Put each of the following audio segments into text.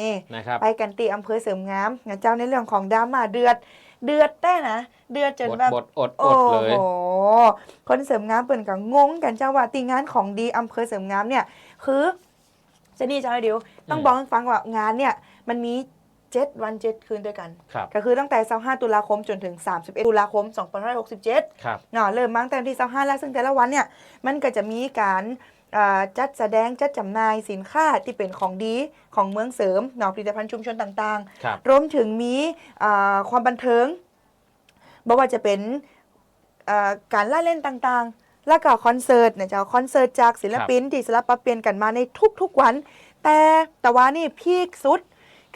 นี่นะครับไปกันตีอำเภอเสริมงามนะเจ้าในเรื่องของดราม่าเดือด เดือดได้นะ เดือดจนบดแบบบดอดอโอ้ดเลยโหคนเสริมงามเปิ่นกับงงกันเจ้าว่าตีงานของดีอำเภอเสริมงามเนี่ย คือเจนี่เจ้าให้เดียว ต้องอืมบอกให้ฟังว่างานเนี่ยมันมีเจ็ดวันเจ็ดคืนด้วยกันครับก็คือตั้งแต่25ตุลาคมจนถึง 31 ตุลาคม 2567ครับเนาะเริ่มมาตั้งแต่วันที่25แล้วซึ่งแต่ละวันเนี่ยมันก็จะมีการอ่า จัดแสดงจัดจำหน่ายสินค้าที่เป็นของดีของเมืองเสริมเนาะผลิตภัณฑ์ชุมชนต่างครับ ๆ รวมถึงมีอ่าความบันเทิงบอกว่าจะเป็นอ่าการล่าเล่นต่างๆ แล้วก็คอนเสิร์ตเนี่ยจะเอาคอนเสิร์ตจากศิลปินที่สลับปรับเปลี่ยนกันมาในทุกๆวัน แต่แต่ว่านี่พีคสุด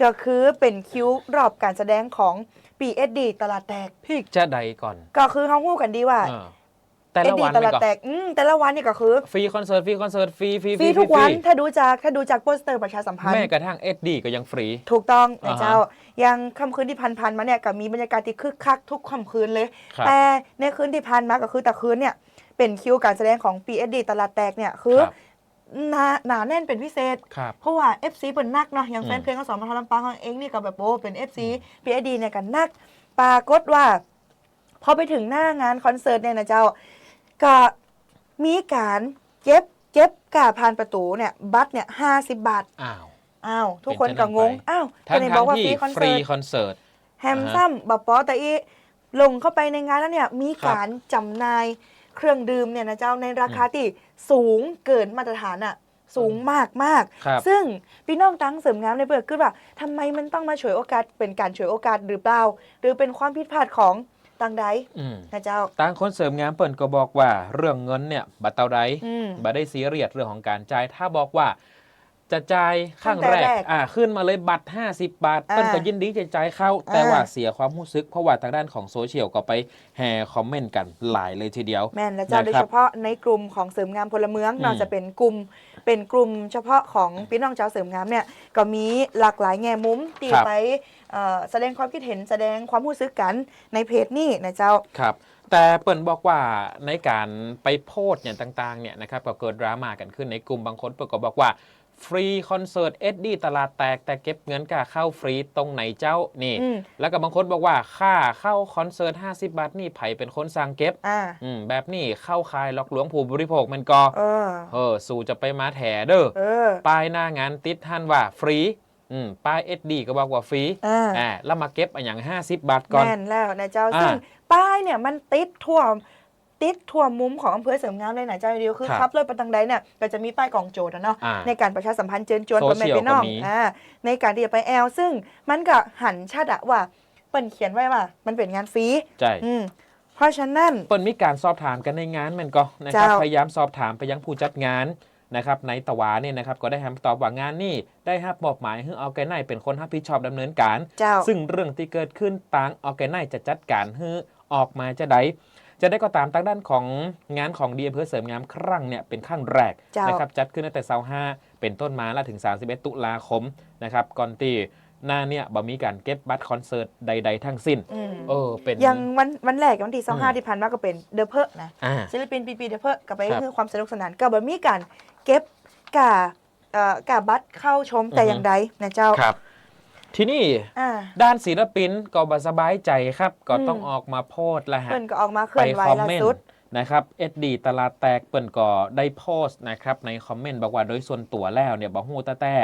ก็คือเป็นคิวรอบการแสดงของ PSD ตลาดแตก พี่จะใดก่อนก็คือเขาพูดกันดีว่า เออ แต่ละวันตนี่ลาดก็แตกอืมแต่ละวันนี่ก็คือฟรีคอนเสิร์ตฟรีคอนเสิร์ตฟรีฟรีฟรีทุกวันถ้าดูจากถ้าดูจากโปสเตอร์ประชาสัมพันธ์แม้กระทั่งเอ็ดดีก็ยังฟรี ถูกต้องอ่านะฮะเจ้ายังค่ำคืนที่ผ่านๆมาเนี่ยก็มีบรรยากาศที่คึกคักทุกค่ำคืนเลยครับแต่ในคืนที่ผ่านมาก็คือแต่คืนเนี่ยเป็นคิวการแสดงของ PSD ตลาดแตกเนี่ยคือครับหนาหนาแน่นเป็นพิเศษครับเพราะว่า FC เปิดนักเนาะอย่างอืมแฟนเพลงของสองมาทลำปางของเองนี่ก็แบบโอ้เป็น FC PSD เนี่ยกันนัก ปรากฏว่า พอไปถึงหน้างานคอนเสิร์ตเนี่ยนะเจ้า ก็มีการเก็บเก็บกาผ่านประตูเนี่ยบัตรเนี่ยห้าสิบบาทอ้าว อ้าวทุกคนก็งงอ้าวทั้งไหนบทั้องกว่าที่ฟรีคอนฟรีเสิร์ตคอนเสิร์ต แฮมอ่าฮะซัมบับปอแต่อีลงเข้าไปในงานแล้วเนี่ยมีการจำหน่ายเครื่องดื่มเนี่ยนะเจ้าในราคาที่สูงเกินมาตรฐานอะสูงมากมากๆครับ ซึ่งพี่น้องตั้งเสริมงามในเบิกคือว่าทำไมมันต้องมาฉวยโอกาสเป็นการฉวยโอกาสหรือเปล่า หรือเป็นความผิดพลาดของ ตังใดอืมนะเจ้า ต่างคนเสริมงานเปิ่นก็บอกว่า เรื่องเงินเนี่ยบัตรเตาไดอืม บัได้ซีเรียสเรื่องของการจ่าย ถ้าบอกว่า จะจ่ายข้างตั้งแต่แรกแรกอ่า ขึ้นมาเลยบัตร 50 บาท อ่าเปิ้นก็ยินดีจะจ่ายเข้าอ่าแต่ว่า เสียความรู้สึก เพราะว่าทางด้านของโซเชียลก็ไปแห่คอมเมนต์กันหลายเลยทีเดียว แม่นและเจ้านะครับโดยเฉพาะในกลุ่มของเสริมงามพลเมืองอืม นอกจากเป็นกลุ่มเป็นกลุ่มเฉพาะของพี่น้องชาวเสริมงามเนี่ยก็มีหลากหลายแง่มุมที่ไปเอ่อ แสดงความคิดเห็นแสดงความรู้สึกกันในเพจนี่นะเจ้าครับแต่เปิ่นบอกว่าในการไปโพสต์เนี่ยต่างๆเนี่ยนะครับก็เกิดดราม่ากันขึ้นในกลุ่มบางคนเปิ่นก็บอกว่าฟรีคอนเสิร์ตเอ็ดดี้ตลาดแตกแต่เก็บเงินค่าเข้าฟรีตรงไหนเจ้านี่อืมแล้วก็บางคนบอกว่าค่าเข้าคอนเสิร์ต 50 บาทนี่ไผเป็นคนสั่งเก็บอ่าอืมแบบนี้เข้าคายหลอกลวงผู้บริโภคมันก็เออเออสู่จะไปมาแถเด้อเออป้ายหน้างานติดท่านว่าฟรี อืมป้ายเอ็ดดีก็บอกว่าฟรีอ่า อ่าแล้วมาเก็บอันอย่าง 50 บาทก่อนแม่นแล้วนะเจ้าอ่าซึ่งป้ายเนี่ยมันติดทั่วติดทั่วมุมของอำเภอเสริมงามเลยนะเจ้าเดียวคือครับขับเลยไปทางใดเนี่ยก็จะมีป้ายกองโจทย์อะเนาะอ่าในการประชาสัมพันธ์เชิญชวนโซคนเชีไม่ยลไปน้องก็มี อ่าในการที่จะไปแอลซึ่งมันก็หันชัดอะว่าเปิ้นเขียนไว้ว่า มันเป็นงานฟรีใช่อืมเพราะฉะนั้น เปิ้นมีการสอบถามกันในงานแมันก็นะครับเจ้า พยายามสอบถามไปยังผู้จัดงาน นะครับในตะวาเนี่ยนะครับก็ได้คำตอบว่างานนี่ได้รับมอบหมายให้ออแกไนเป็นคนรับผิดชอบดำเนินการเจ้าซึ่งเรื่องที่เกิดขึ้นต่างออแกไนจะจัดการให้ออกมาจะได้จะได้ก็ตามทางด้านของงานของดีอำเภอเสริมงามครั้งเนี่ยเป็นครั้งแรกเจ้านนะครับจัดขึ้นตั้งแต่เสาห้าเป็นต้นมาแล้วถึง 31 ตุลาคมนะครับก่อนตีหน้าเนี่ยบ่มีการเก็บบัตรคอนเสิร์ตใด ๆ ทั้งสิ้นอืมเออเป็นอย่างวันวันแรกวันที่อืม25ที่ผ่านมาก็เป็นเดอะเพอนะอ่าศิลปินปีปีเดอะเพอก็ไปครับเพื่อความสนุกสนานก็บ่มีการ เก็บกาเอ่อกาบัตรเข้าชมแต่อือฮึอย่างใดนะเจ้าครับ ทีนี้อ่า ด้านศิลปินก็บสบายใจครับ ก็อืมต้องออกมาโพสต์ละฮะ เพิ่นก็ออกมาเคลื่ไปอนไหวคอมล่าเมนสุด ต์นะครับเอ็ดดีตลาดแตกเปิ่นก็ได้โพสต์นะครับในคอมเมนต์บอกว่าโดยส่วนตัวแล้วเนี่ยบอกฮู้แต่แต่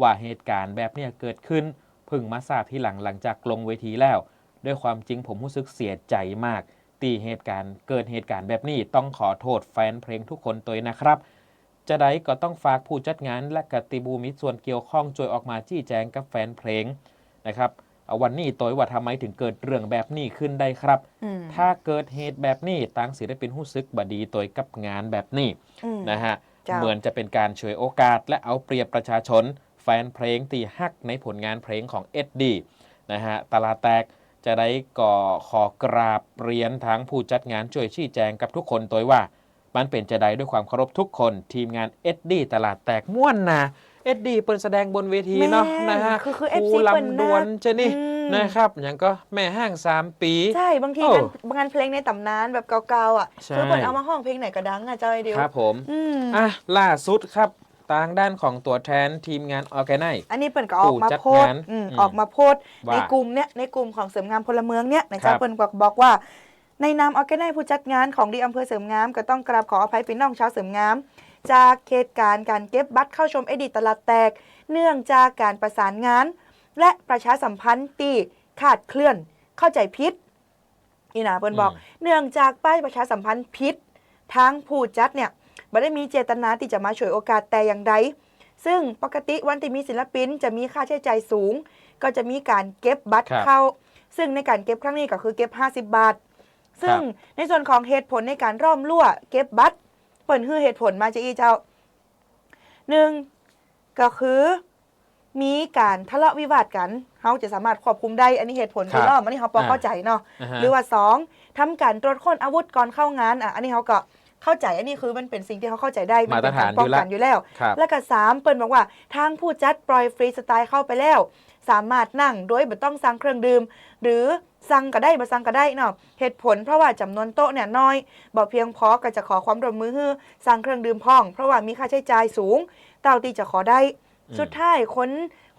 ว่าเหตุการณ์แบบเนี้ยเกิดขึ้นเพึ่งมาทราบทีหลังหลังจากลงเวทีแล้ว ด้วยความจริงผมรู้สึกเสียใจมาก ตีเหตุการณ์เกิดเหตุการณ์แบบนี้ต้องขอโทษแฟนเพลงทุกคนตัวเองนะครับ จะได้ก็ต้องฝากผู้จัดงานและกติบูมิส่วนเกี่ยวข้องช่วยออกมาชี้แจงกับแฟนเพลงนะครับเอาวันนี้ตัวว่าทำไมถึงเกิดเรื่องแบบนี้ขึ้นได้ครับอืมถ้าเกิดเหตุแบบนี้ต่างศิลปินหู้ซึกบดีตัวกับงานแบบนี้อืมนะฮะเจ้าเหมือนจะเป็นการฉวยโอกาส และเอาเปรียบประชาชน แฟนเพลงตีฮักในผลงานเพลงของเอ็ดดีนะฮะตลาดแตกจะได้ก่อขอกราบเรียนทั้งผู้จัดงานช่วยชี้แจงกับทุกคนตัวว่า มันเป็นจะได้ด้วยความเคารพทุกคน ทีมงานเอ็ดดีตลาดแตกม่วนนะเอ็ดดีเปิดแสดงบนเวทีเนาะแม่นะฮะคือคือครู FC เปิ้นลำดวนนักเจนี่อืมนะครับอย่างก็แม่ห้างสามปี ใช่ บางทีโอ้งานงานเพลงในตำนานแบบเก่าๆอะใช่คือเปิดเอามาห้องเพลงไหนก็ดังอะเจ้าไอเดียวครับผมอืมอะล่าสุดครับทางด้านของตัวแทนทีมงานออแกไนอันนี้เปิ่นก็ออกมาผู้จัดโพสต์งานอืมอืมออกมาโพสต์ว่าในกลุ่มเนี้ยในกลุ่มของเสริมงามพลเมืองเนี้ยนะครัจ๊ะบเปิ่นบอกบอกว่า ในนามออแกไนผู้จัดงานของดีอำเภอเสริมงาม ก็ต้องกราบขออภัยพี่น้องชาวเสริมงาม จากเหตุการณ์การเก็บบัตรเข้าชมเอดีตลาดแตก เนื่องจากการประสานงาน และประชาสัมพันธ์ที่ขาดเคลื่อนเข้าใจผิดอีนาเปิ่นบอกอืมเนื่องจากป้ายประชาสัมพันธ์ผิดทางผู้จัดเนี่ยไม่ได้มีเจตนาที่จะมาฉวยโอกาสแต่อย่างใดซึ่งปกติวันที่มีศิลปินจะมีค่าใช้จ่ายสูง ก็จะมีการเก็บบัตรครับเข้า ซึ่งในการเก็บครั้งนี้ก็คือเก็บ 50 บาท ซึ่งในส่วนของเหตุผลในการร่อมรั่วเก็บบัตรเปิดคือเหตุผลมาจากอีเจ้าหนึ่งก็คือมีการทะเลาะวิวาทกันเขาจะสามารถควบคุมได้ อันนี้เหตุผลครับที่ร่อมอันนี้เขาพออ่าเข้าใจเนาะอ่าฮะหรือว่าสองทำการตรวจค้นอาวุธก่อนเข้างานอะอันนี้เขาก็เข้าใจอันนี้คือมันเป็นสิ่งที่เขาเข้าใจได้มัมาตรเป็นฐานป้องอยู่แล้วกันอยู่แล้วครับและก็สามเปิ้นบอกว่าทางผู้จัดปล่อยฟรีสไตล์เข้าไปแล้ว สามารถนั่งโดยไม่ต้องสั่งเครื่องดื่ม หรือสั่งก็ได้บ่สั่งก็ได้เนาะเหตุผลเพราะว่าจำนวนโต๊ะเนี่ยน้อยบ่เพียงพอก็จะขอความร่วมมือให้สั่งเครื่องดื่มพ่อง เพราะว่ามีค่าใช้จ่ายสูง เต่าที่จะขอได้อืมสุดท้ายคน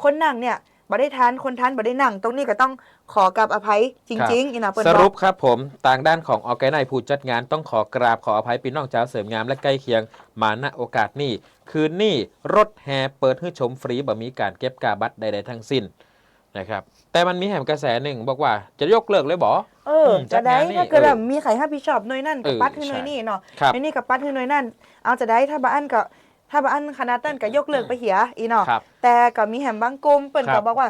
คนนั่งเนี่ย บ่ได้ทานคนทานบ่ได้นั่ง ตรงนี้ก็ต้องขอกับอภัยจริงๆอีนะเปิ้นสบรุอปกครับผมต่างด้านของออแกไนผู้จัดงานต้องขอกราบขออภัยพี่น้องชาวเสริมงามและใกล้เคียงมาณโอกาสนี้ คืนนี้รถแห่เปิดให้ชมฟรีบ่มีการเก็บกาบัตรใดๆทั้งสิ้นนะครับแต่มันมีแหมกระแสหนึ่งบอกว่าจะยกเลิกเลยบอเออมจะได้จัดงานนี่ถ้าเกิดเออแบบมีใครให้พี่ชอบหน่วยนั่นกับเออปัดให้หใช่น่วยนี่เนาะครับหน่วยนี่กับปัดให้หน่วยนั่น เอาจะได้ถ้าบ้านก็ ถ้าบ้านคณะตั้นก็ยกเลิกไปเหียอีเนาะครับ แต่ก็มีแหมบางกลุ่มเปิ่นครัก็บ บอกว่า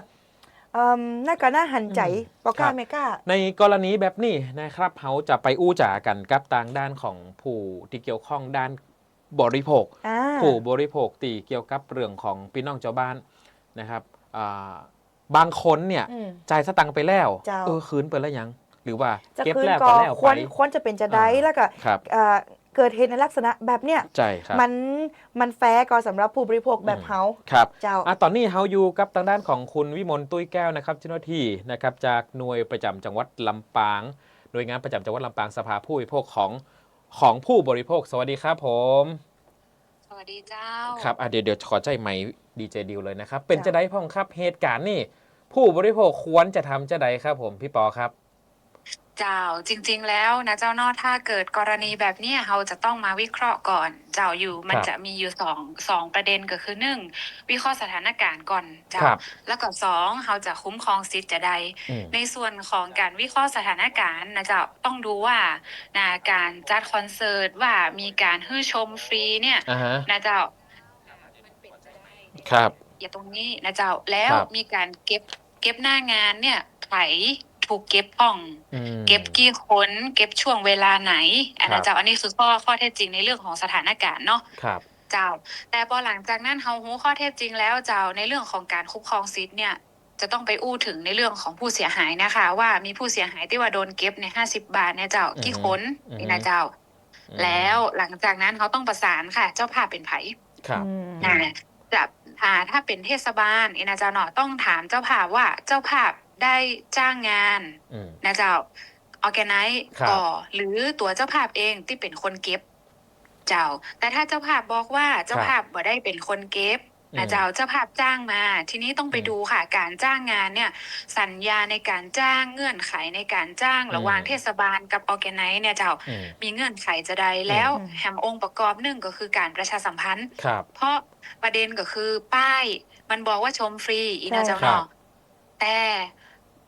เอ่มน่าก็น่าหันใจอืมบอกกล้าครับไม่กล้า ในกรณีแบบนี้นะครับเขาจะไปอู้จ๋ากันกับต่างด้านของผู้ที่เกี่ยวข้องด้านบริโภค อ่า ผู้บริโภคตีเกี่ยวกับเรื่องของพี่น้องเจ้าบ้านนะครับอ่าบางคนเนี่ยอืมจ่ายสตังค์ไปแล้วเจ้า เออคืนไปแล้วยัง หรือว่าจะเก็บคืนแล้วก็ก็แล้วคไป วรควรจะเป็นจะได้อ่า แล้วก็ครับ เอ่อ เกิดเหตุในลักษณะแบบเนี้ยใช่ครับมันมันแฟร์ก็สำหรับผู้บริโภคแบบอืมเฮาครับเจ้าอะตอนนี้เฮาอยู่กับทางด้านของคุณวิมลตุ้ยแก้วนะครับเจ้าหน้าที่นะครับจากหน่วยประจำจังหวัดลำปางหน่วยงานประจำจังหวัดลำปางสภาผู้บริโภคของของผู้บริโภค สวัสดีครับผม สวัสดีเจ้าครับอะเดี๋ยวเดี๋ยวขอใจไหมดีเจดิวเลยนะครับ เป็นจ้ะจะได้พ่องครับเหตุการณ์นี่ผู้บริโภคควรจะทำจะใดครับผมพี่ปอครับ เจ้าจริงๆแล้วนะเจ้าเนอถ้าเกิดกรณีแบบเนี้ยเราจะต้องมาวิเคราะห์ก่อน เจ้าอยู่มันครับจะมีอยู่สองสองประเด็นก็คือหนึ่งวิเคราะห์สถานการณ์ก่อนเจ้าครับแล้วก็สองเราจะคุ้มครองสิทธิ์จะใด อืม ในส่วนของการวิเคราะห์สถานการณ์นะเจ้าต้องดูว่านะการจัดคอนเสิร์ตว่ามีการให้ชมฟรีเนี่ยอ่าฮะนะเจ้า ครับ อย่าตรงนี้นะเจ้าแล้วครับมีการเก็บเก็บหน้างานเนี่ยไผ ถูกเก็บป้อง อืม เก็บกี่คนเก็บช่วงเวลาไหนอันครันั้นบ เจ้าอันนี้คือข้อข้อเท็จจริงในเรื่องของสถานการณ์เนาะ ครับ เจ้า แต่พอหลังจากนั้นเฮารู้ข้อเท็จจริงแล้วเจ้าในเรื่องของการคุ้มครองสิทธิ์เนี่ย จะต้องไปอู้ถึงในเรื่องของผู้เสียหายนะคะ ว่ามีผู้เสียหายที่ว่าโดนเก็บในห้าสิบบาทเนี่ยเจ้ากี่คนอือฮึ นี่นะเจ้า อืมแล้วหลังจากนั้นเขาต้องประสานค่ะ เจ้าภาพเป็นไผครับ อืม นะจะอ่าถ้าเป็นเทศบาลเอนะเจ้าเนาะต้องถามเจ้าภาพว่าเจ้าภาพ ได้จ้างงานอืม นะเจ้าออแกไนซ์ครับ ก่อหรือตัวเจ้าภาพเองที่เป็นคนเก็บ เจ้า แต่ถ้าเจ้าภาพบอกว่าเจ้าภาพบ่ได้เป็นคนเก็บนะเจ้าเจ้าภาพจ้างมา ทีนี้ต้องไปดูค่ะการจ้างงานเนี่ย สัญญาในการจ้างเงื่อนไขในการจ้างระหว่างเทศบาลกับออแกไนซ์เนี่ยเจ้า อืม มีเงื่อนไขจะใดแล้วอืม แฮมองค์ประกอบหนึ่งก็คือการประชาสัมพันธ์ ครับ เพราะประเด็นก็คือป้ายมันบอกว่าชมฟรีอีนะใช่เจ้าครัเนาะบแต่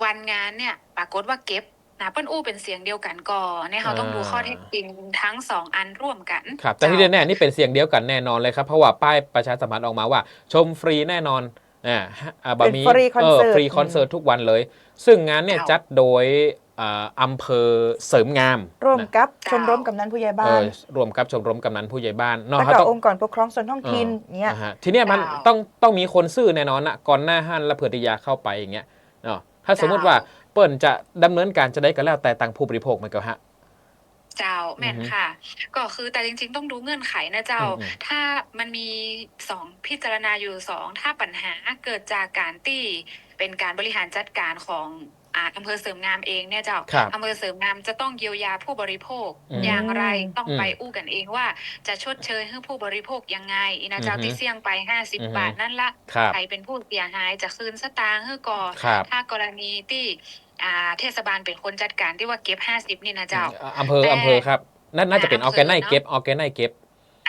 วันงานเนี่ย ปรากฏว่าเก็บนะเปิ้นอู้เป็นเสียงเดียวกันก่อนเนี่ยเขาต้องดูข้อเท็จจริงทั้งสองอันร่วมกันครับแต่ที่แน่ๆนี่เป็นเสียงเดียวกันแน่นอนเลยครับเพราะว่าป้ายประชาสัมพันธ์ออกมาว่า ชมฟรีแน่นอนอ่าอ่าบะมีเป็น free concert ฟรีคอนเสิร์ตทุกวันเลย ซึ่งงานเนี่ยเจ้าจัดโดยอ่าอำเภอเสริมงาม ร่วมนะกับเจ้าชมรมกำนันผู้ใหญ่เอบ้านอรวมกับชมรมกำนันผู้ใหญ่บ้านเนาะแล้วเขาก็ต้ององค์กรปกครองส่วนท้องถิ่นเนี่ยอ่าฮะทีเนี้ยมันเจ้าต้องต้องมีคนซื่อแน่นอนนะก่อนหน้าฮั่นและเผื่อที่ยาเข้าไปอย่างเงี้ยเนาะ ถ้าสมมติเจ้าว่าเปิ้นจะดำเนินการจะได้ก็แล้วแต่ตังผู้บริโภคมันก็ฮะเจ้าแม่นอือฮึค่ะ ก็คือแต่จริง ๆ ต้องดูเงื่อนไขนะเจ้าอืมอืมถ้ามันมีสองพิจารณาอยู่สองถ้าปัญหาเกิดจากการที่เป็นการบริหารจัดการของ อ่าอำเภอเสริมงามเองเนี่ยเจ้าครับอำเภอเสริมงามจะต้องเยียวยาผู้บริโภคอืมอย่างไรต้องอืมไปอู้กันเองว่า จะชดเชยให้ผู้บริโภคยังไงอีนะเจ้าอือฮึที่เสี่ยงไปห้าสิบอือฮึ บาทนั่นละครับ ใครเป็นผู้เสียหายจะคืนสตางค์ให้ก่อนครับถ้ากรณีที่อ่าเทศบาลเป็นคนจัดการที่ว่าเก็บห้าสิบนี่นะเจ้า อำเภอแต่อำเภอครับนั่นน่าจะเป็นอแต่ออำร์เภแกอไนเนอะ เก็บออร์แกไนเก็บ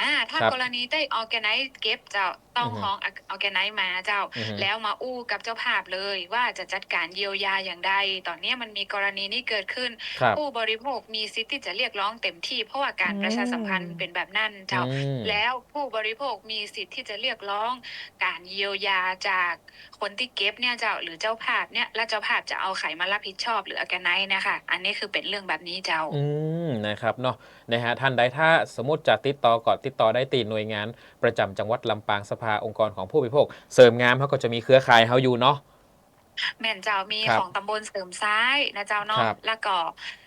อ่าถ้าครับกรณีได้ออแกไนซ์เก็บเจ้า ต้องอือฮึของออแกไนซ์มาเจ้าอือฮึแล้วมาอู้กับเจ้าภาพเลยว่าจะจัดการเยียวยาอย่างใด ตอนนี้มันมีกรณีนี้เกิดขึ้นครับผู้บริโภคมีสิทธิ์ที่จะเรียกร้องเต็มที่ เพราะว่าการอืมประชาสัมพันธ์เป็นแบบนั้นเจ้าอืมแล้วผู้บริโภคมีสิทธิ์ที่จะเรียกร้องการเยียวยาจากคนที่เก็บเนี่ยเจ้าหรือเจ้าภาพเนี่ยแล้วเจ้าภาพจะเอาไขมารับผิดชอบหรือออแกไนซ์นะคะอันนี้คือเป็นเรื่องแบบนี้เจ้าอืมนะครับเนาะนะฮะท่านใดถ้าสมมติจะติดต่อก่อนติดต่อได้ตีหน่วยงานประจำจังหวัดลำปางสภาองค์กรของผู้บริโภค เสริมงามเขาก็จะมีเครือข่ายเขาอยู่เนาะแม่นเจ้ามีครับของตำบลเสริมซ้ายนะเจ้าเนาะครับแล้วก็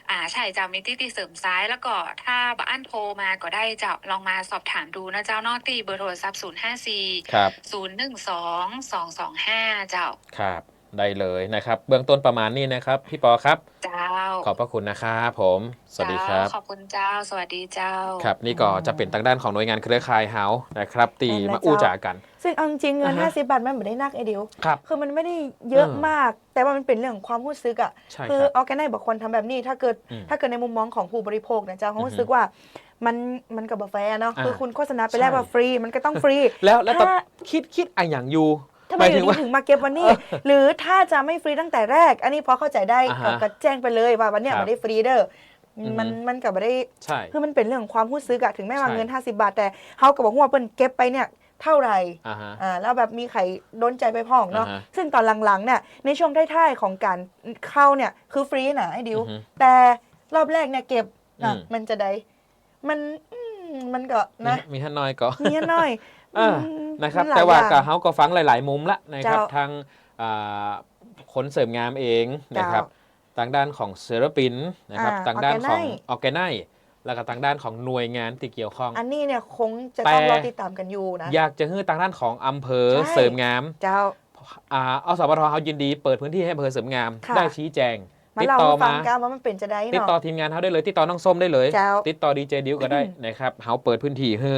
อ่าใช่เจ้ามีที่ที่เสริมซ้ายแล้วก็ถ้าบ้านโทรมาก็ได้เจ้าลองมาสอบถามดูนะเจ้าเนอกที่เบอร์โทรศัพท์0 5 4ครับ0 1 2 2 2 5เจ้าครับ ได้เลยนะครับ เบื้องต้นประมาณนี้นะครับ พี่ปอครับ เจ้า ขอบพระคุณนะครับผม สวัสดีครับเจ้าขอบคุณเจ้า สวัสดีเจ้า ครับ นี่ก็จะเป็นทางด้านของหน่วยงานเครือข่ายเฮานะครับ ตีนั่นแหละมาอู้เจ้าจ่ากัน ซึ่งเอาจริงๆเงินอ่าฮะ50 บาทมันไม่ได้นักไอเดียวครับคือมันไม่ได้เยอะเออมาก แต่ว่ามันเป็นเรื่องของความรู้สึกอะใช่คือครับออแกไนบอกคนทำแบบนี้ ถ้าเกิดอืมถ้าเกิดในมุมมองของผู้บริโภคนะเจ้าเขาอือฮึรู้สึกว่ามันมันกับบแฟร์เนาะอ่าคือคุณโฆษณาไปแล้วใช่ว่าฟรีมันก็ต้องฟรี แล้วแล้วตอนถ้าคิดคิดอะอย่างอยู่ ทำไมหมายอถึยู่งดีว่า ถึงมาเก็บวันนี้ หรือถ้าจะไม่ฟรีตั้งแต่แรก อันนี้พอเข้าใจได้อ่าฮะก็ก็แจ้งไปเลยว่าวันเนี้ยครับไม่ได้ฟรีเด้อออฮึมันมันกับไม่ได้ ใช่ คือมันเป็นเรื่องของความรู้สึกอะถึงแม้ว่าใช่ เงิน 50 บาท แต่เขาก็บอกว่าเปิ้นเก็บไปเนี่ยเท่าไหร่อ่าฮะ อ่าแล้วแบบมีไข่โดนใจไปพ่องเนาะอ่าฮะซึ่งตอนหลังๆเนี่ยในช่วงท้ายๆของการเข้าเนี่ยคือฟรีนะไอ้ดิว อือฮึแต่รอบแรกเนี่ยเก็บนะอืม มันจะได้ มันอืมมันก็นะ มีมีท่านน้อยก็มีหน่อยอ่า อืม นะครับมันหลยแต่ว่าอย่งกับเฮาก็ฟังหลาย ๆ มุมละนะครับเจ้าทางอ่าขนเสริมงามเองนะครับทางด้านของศิลปินนะครับอ่าทางด้านของ Organize ออแกไนแล้วก็ทางด้านของหน่วยงานที่เกี่ยวข้อง อันนี้เนี่ยคงจะต้องแต่รอติดตามกันอยู่นะ อยากจะให้ทางด้านของอำเภอใช่เสริมงาม เจ้าอ่าอสปทเขายินดีเปิดพื้นที่ให้อำเภอเสริมงามค่ะได้ชี้แจงมาติดเล่าต่อให้ฟัมางกันว่ามันเป็นจะได้ติดเนาะต่อทีมงานเขาได้เลย ติดต่อน้องส้มได้เลยเจ้าติดต่อดีเจดิวก็ได้นะครับเขาเปิดพื้นที่ให้